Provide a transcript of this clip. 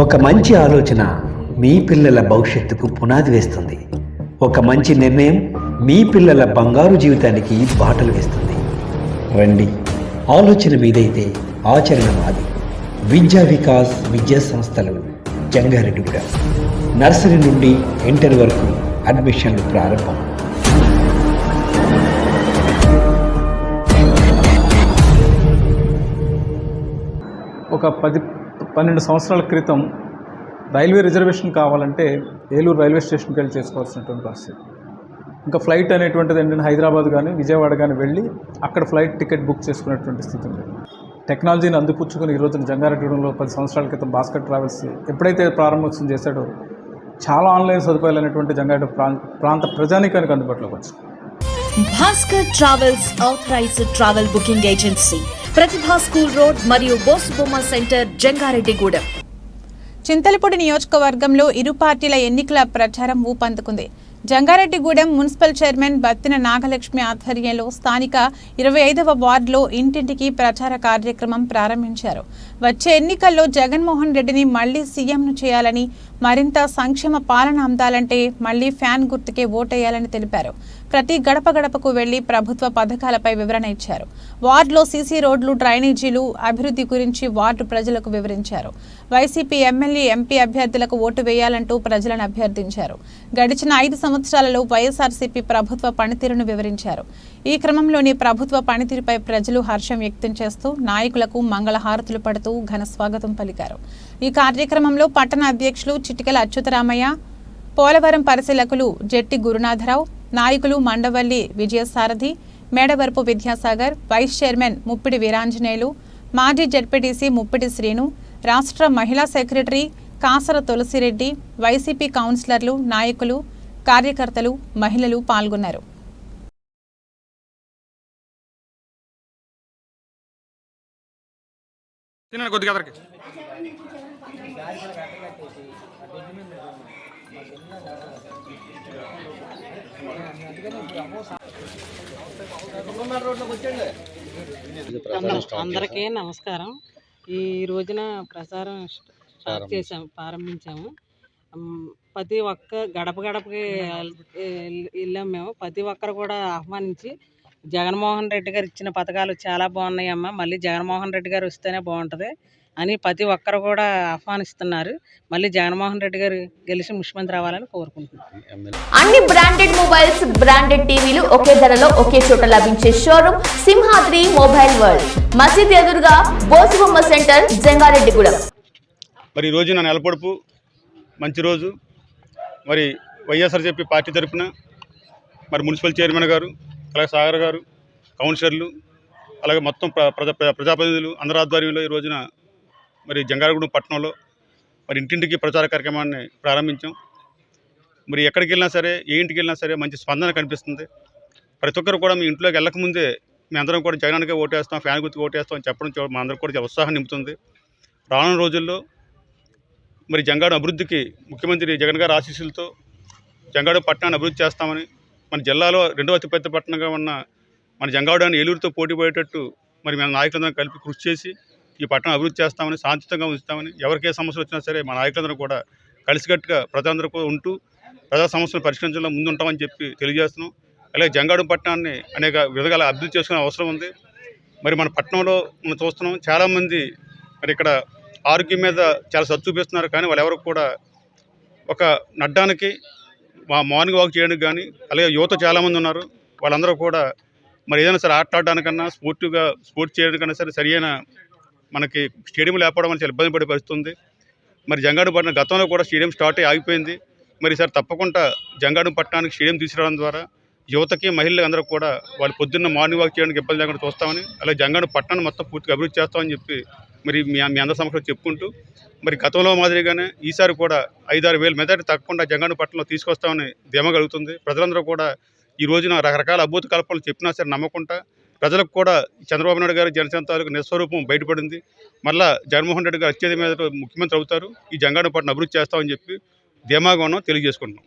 ఒక మంచి ఆలోచన మీ పిల్లల భవిష్యత్తుకు పునాది వేస్తుంది. ఒక మంచి నిర్ణయం మీ పిల్లల బంగారు జీవితానికి బాటలు వేస్తుంది. రండి ఆలోచన మీదైతే ఆచరణ మాది విద్యా వికాస్ విద్యా సంస్థలు జంగారెడ్డిగూడ. నర్సరీ నుండి ఇంటర్ వరకు అడ్మిషన్లు ప్రారంభం. ఒక పది పన్నెండు సంవత్సరాల క్రితం రైల్వే రిజర్వేషన్ కావాలంటే ఏలూరు రైల్వే స్టేషన్కి వెళ్ళి చేసుకోవాల్సినటువంటి పరిస్థితి. ఇంకా ఫ్లైట్ అనేటువంటిది ఏంటంటే హైదరాబాద్ కానీ విజయవాడ కానీ వెళ్ళి అక్కడ ఫ్లైట్ టికెట్ బుక్ చేసుకునేటువంటి స్థితి ఉంది. టెక్నాలజీని అందిపుచ్చుకొని ఈరోజు రోజున జంగారెడ్డిగూడెంలో పది సంవత్సరాల క్రితం భాస్కర్ ట్రావెల్స్ ఎప్పుడైతే ప్రారంభోత్సవం చేశాడో చాలా ఆన్లైన్ సదుపాయాలు అనేటువంటి జంగారెడ్డి ప్రాంత ప్రాంత ప్రజానికానికి అందుబాటులోకి వచ్చింది. Bhaskar travels authorized travel booking agency. Pratibha school road మరియు బోసుబొమ్మ సెంటర్ జంగారెడ్డిగూడెం. చింతలపూడి నియోజకవర్గంలో ఇరు పార్టీల ఎన్నికల ప్రచారం ఊపందుకుంది. జంగారెడ్డిగూడెం మున్సిపల్ చైర్మన్ బత్తిన నాగలక్ష్మి ఆధ్వర్యంలో స్థానిక ఇరవై ఐదవ వార్డులో ఇంటింటికి ప్రచార కార్యక్రమం ప్రారంభించారు. వచ్చే ఎన్నికల్లో జగన్మోహన్ రెడ్డిని మళ్ళీ సీఎంను చేయాలని మరింత సంక్షేమ పాలన అందాలంటే మళ్ళీ ఫ్యాన్ గుర్తుకే ఓటేయాలని తెలిపారు. ప్రతి గడప గడపకు వెళ్ళి ప్రభుత్వ పథకాలపై వివరణ ఇచ్చారు. వార్డులో సీసీ రోడ్లు డ్రైనేజీలు అభివృద్ధి గురించి వార్డు ప్రజలకు వివరించారు. వైసీపీ ఎమ్మెల్యే ఎంపీ అభ్యర్థులకు ఓటు వేయాలంటూ ప్రజలను అభ్యర్థించారు. గడిచిన ఐదు సంవత్సరాలలో వైఎస్ఆర్సీపీ ప్రభుత్వ పనితీరును వివరించారు. ఈ క్రమంలోని ప్రభుత్వ పనితీరుపై ప్రజలు హర్షం వ్యక్తం చేస్తూ నాయకులకు మంగళహారతులు పడుతూ ఘన స్వాగతం పలికారు. ఈ కార్యక్రమంలో పట్టణ అధ్యక్షులు చిటికల అచ్యుతరామయ్య పోలవరం పరిశీలకులు జెట్టి గురునాథరావు నాయకులు మండవల్లి విజయసారథి మేడవరపు విద్యాసాగర్ వైస్ చైర్మన్ ముప్పిడి వీరాంజనేయులు మాజీ జడ్పీటీసీ ముప్పిడి శ్రీను రాష్ట్ర మహిళా సెక్రటరీ కాసర తులసిరెడ్డి వైసీపీ కౌన్సిలర్లు నాయకులు కార్యకర్తలు మహిళలు పాల్గొన్నారు. తినండి కొద్దిగా అదరికి. అందరం- అందరికీ నమస్కారం. ఈ రోజున ప్రసారం స్టార్ట్ చేసాము ప్రారంభించాము. ప్రతి ఒక్క గడప గడపకి వెళ్ళాం మేము. ప్రతి ఒక్కరు కూడా ఆహ్వానించి జగన్మోహన్ రెడ్డి గారు ఇచ్చిన పథకాలు చాలా బాగున్నాయమ్మా. మళ్ళీ జగన్మోహన్ రెడ్డి గారు వస్తేనే బాగుంటుంది అని ప్రతి ఒక్కరు కూడా ఆహ్వానిస్తున్నారు. మళ్ళీ జగన్మోహన్ రెడ్డి గారు గెలిచి ముఖ్యమంత్రి అవ్వాలని కోరుకుంటున్నాను అన్ని బ్రాండెడ్ మొబైల్స్ బ్రాండెడ్ టీవీలు ఒకే ధరలో ఒకే చోట లభించే షోరూమ్ సింహాద్రి మొబైల్ వరల్డ్. మసీద్ ఎదురుగా బోసుబొమ్మ సెంటర్ జంగారెడ్డిగూడెం. మరి ఈ రోజు నా నెలపొడుపు మంచి రోజు. మరి వైఎస్ఆర్సీపీ పార్టీ తరఫున మరి మున్సిపల్ చైర్మన్ గారు అలాగే సాగర్ గారు కౌన్సిలర్లు అలాగే మొత్తం ప్ర ప్రజా ప్ర- ప్రజాప్రతినిధులు అందరి ఆధ్వర్యంలో ఈ రోజున మరి జంగారగూడెం పట్టణంలో మరి ఇంటింటికి ప్రచార కార్యక్రమాన్ని ప్రారంభించాం. మరి ఎక్కడికి వెళ్ళినా సరే ఏ ఇంటికి వెళ్ళినా సరే మంచి స్పందన కనిపిస్తుంది. ప్రతి ఒక్కరు కూడా మీ ఇంట్లోకి వెళ్ళకముందే మీ అందరం కూడా జగనానికే ఓటేస్తాం ఫ్యాన్ గుర్తు ఓటేస్తాం అని చెప్పడం మా అందరికి కూడా ఉత్సాహం నింపుతుంది. రానున్న రోజుల్లో మరి జంగాడు అభివృద్ధికి ముఖ్యమంత్రి జగన్ గారి ఆశీస్సులతో జంగాడు పట్టణాన్ని అభివృద్ధి చేస్తామని మన జిల్లాలో రెండవ అతిపెద్ద పట్టణంగా ఉన్న మన జంగాడు ఏలూరుతో పోటీ పడేటట్టు మరి మన నాయకులందరం కలిపి కృషి చేసి ఈ పట్టణం అభివృద్ధి చేస్తామని శాంతియుతంగా ఉంచుతామని ఎవరికే సమస్యలు వచ్చినా సరే మన నాయకులందరూ కూడా కలిసికట్టుగా ప్రజలందరూ కూడా ఉంటూ ప్రజా సమస్యలు పరిష్కరించడంలో ముందుంటామని చెప్పి తెలియజేస్తున్నాం. అలాగే జంగాడు పట్టణాన్ని అనేక విధాలుగా అభివృద్ధి చేసుకునే అవసరం ఉంది. మరి మన పట్టణంలో మనం చూస్తున్నాం చాలామంది మరి ఇక్కడ ఆరోగ్యం మీద చాలా సత్తు చూపిస్తున్నారు కానీ వాళ్ళు ఎవరు కూడా ఒక నడ్డానికి మా మార్నింగ్ వాక్ చేయడానికి కానీ అలాగే యువత చాలామంది ఉన్నారు. వాళ్ళందరూ కూడా మరి ఏదైనా సరే ఆట ఆడడానికన్నా స్పోర్టివ్గా స్పోర్ట్స్ చేయడానికన్నా సరే సరియైన మనకి స్టేడియం లేకపోవడం వల్ల చాలా ఇబ్బంది పడే పరిస్థితుంది మరి జంగాడు పట్టణం గతంలో కూడా స్టేడియం స్టార్ట్ అయ్యి ఆగిపోయింది. మరి సార్ తప్పకుండా జంగాడు పట్టణానికి స్టేడియం తీసుకురావడం ద్వారా యువతకి మహిళలు అందరూ కూడా వాళ్ళు పొద్దున్న మార్నింగ్ వాక్ చేయడానికి ఇబ్బంది లేకుండా చూస్తామని అలాగే జంగాడు పట్టణాన్ని మొత్తం పూర్తిగా అభివృద్ధి చేస్తామని చెప్పి మరి మీ మీ అందరి సమక్షంలో చెప్పుకుంటూ మరి గతంలో మాదిరిగానే ఈసారి కూడా ఐదారు వేల మెదటి తగ్గకుండా జంగాడు పట్టణంలో తీసుకొస్తామని ధీమా కలుగుతుంది. ప్రజలందరూ కూడా ఈ రోజున రకరకాల అభూత కల్పనలు చెప్పినా సరే నమ్మకుండా ప్రజలకు కూడా చంద్రబాబు నాయుడు గారి జనసేన తాలూకు నిస్వరూపం బయటపడింది. మళ్ళా జగన్మోహన్ రెడ్డి గారు అత్యధిక మీద ముఖ్యమంత్రి అవుతారు. ఈ జంగాడు పట్టణం అభివృద్ధి చేస్తామని చెప్పి ధీమాగా ఉన్నాం తెలియజేసుకుంటున్నాం.